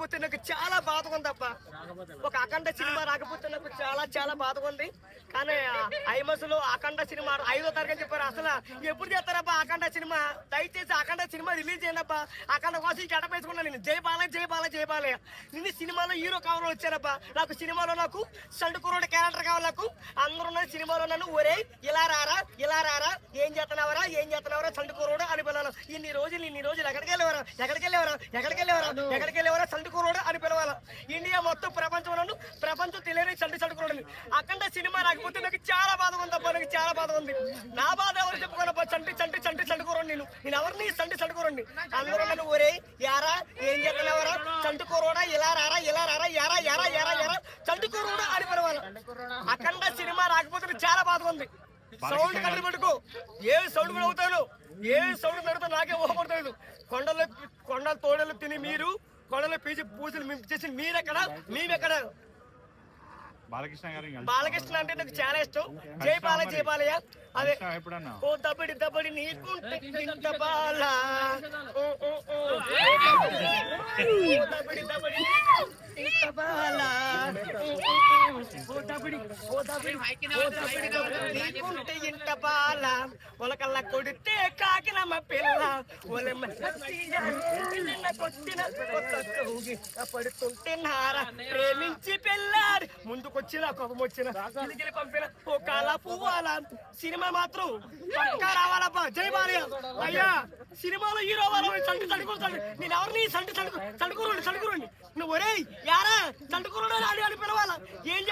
రాకపోతే నాకు చాలా బాధగా ఉంది అబ్బా. ఒక అఖండ సినిమా రాకపోతే నాకు చాలా చాలా బాధగా ఉంది. కానీ ఐమస్లో అఖండ సినిమా ఐదో తరగతి చెప్పారు. అసలు ఎప్పుడు చేస్తారబ్బా అఖండ సినిమా? సినిమా రిలీజ్ అబ్బా అఖండ కోసం గడప వేసుకున్నా నేను జై బాలయ్య జై బాలయ్య జై బాలయ్య నిన్ను సినిమాలో హీరో కావాలని వచ్చారబ్బా నాకు సినిమాలో నాకు సండు కుర్రోడు క్యారెక్టర్ కావాలి నాకు. అందరూ ఉన్న సినిమాలో నన్ను ఒరే ఇలా రారా ఇలా రారా ఏం చేస్తున్నావరా ఏం చేస్తున్నావరా సండు కుర్రోడు అని పిలవాలి. ఇన్ని రోజులు ఇన్ని రోజులు ఎక్కడికి వెళ్ళేవారా ఎక్కడికి వెళ్ళేవారా ఎక్కడికి వెళ్ళేవారా ఎక్కడికి వెళ్ళేవారా సండు కుర్రోడు అని పిలవాలి. ఇండియా మొత్తం ప్రపంచం నన్ను ప్రపంచం తెలియని సండు సండు కుర్రోడు అఖండ సినిమా రాకపోతే నాకు చాలా బాధగా ఉంది నాకు చాలా బాధగా ఉంది. నా బాధ చెప్పుకోనబ్బా చంటి చంటి చంటి చండుకోరండి నేను. నేను ఎవరిని చంటి చండుకోరండి అందరూ నన్ను ఒరే యారా ఏం చేస్తున్నావరా? చంటుకోరోడా ఇలా రారా ఇలా రారా యారా యారా యారా యారా. చంటుకోరోడా అని పిలవాలి. అఖండ సినిమా రాకపోతే చాలా బాధగా ఉంది. సౌండ్ కట్టి పెట్టుకో. ఏ సౌండ్ కూడా అవుతాను ఏ సౌండ్ పెడితే నాకే ఊహపడతాడు కొండలు కొండల తోడలు తిని మీరు కొండల పీచి పూజలు చేసి మీరెక్కడ? మేమెక్కడ? బాలకృష్ణ గారు ఇంకా బాలకృష్ణ అంటే నాకు చాలా ఇష్టం. జై బాల జై బాలయ్య. అదే ఓ దబడి దబడి నీకుంటే ఇంత బాల. ఓ ఓ ఓ. ఓ దబడి దబడి ఇంత బాల ఓ దబడి ఓ దబడి ఓ దబడి దబడి నీకుంటే ఇంత బాల ఒలకల్ల కొడితే కాకినమ్మ పిల్ల. ఒలమ్మ కొట్టిన పడుతుంటే నార ప్రేమించి పెళ్ళాడు. ముందుకొచ్చిన కోపం వచ్చిన పంపిన ఓ కాలా పువ్వాలా. సినిమా మాత్రం పక్కా రావాలబ్బా. జై బాలయ్య. అయ్యా సినిమాలో హీరో వాళ్ళ సంటి చడుకుంటాడు నేను ఎవరిని సంటి చడుకు చడుకురండి చడుకురండి నువ్వు ఒరేయ్ యారా చడుకురుడు అని అని పిలవాలా? ఏం